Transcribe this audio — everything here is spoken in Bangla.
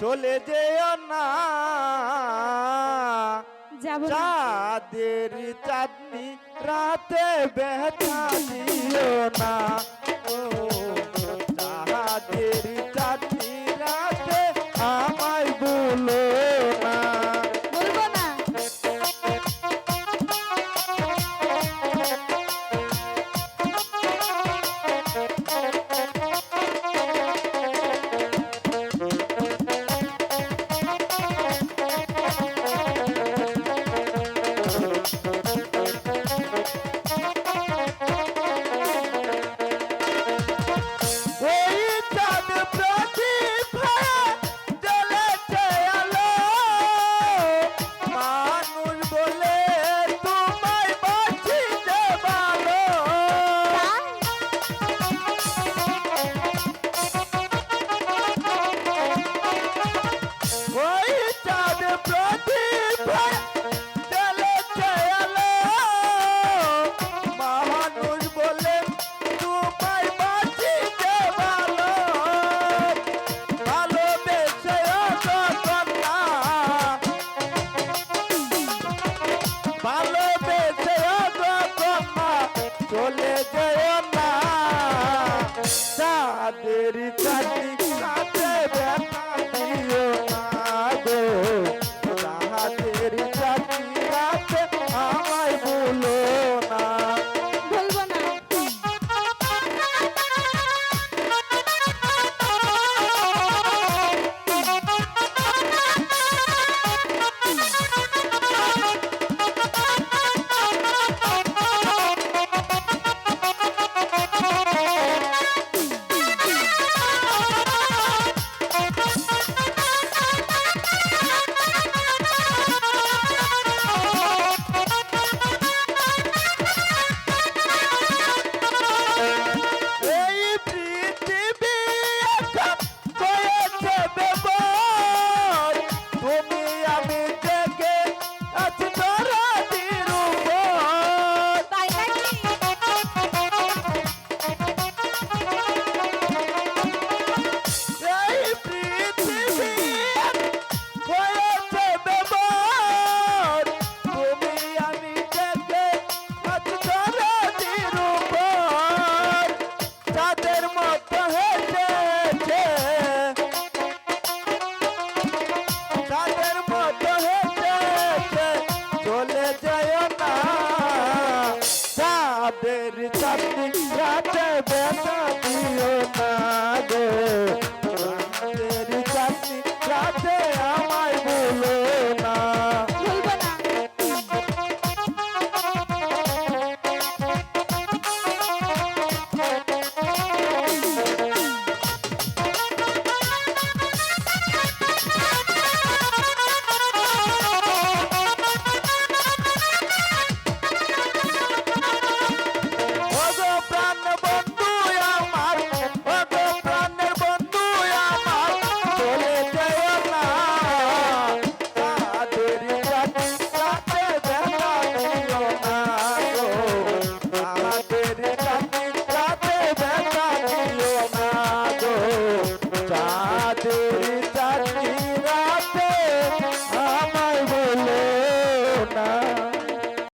চলে যেও না। চাঁদের চাঁদনি রাতে ব্যথা দিও না। ও প্রতিভা চাঁদের চাঁদ রাতে বেটা দিও না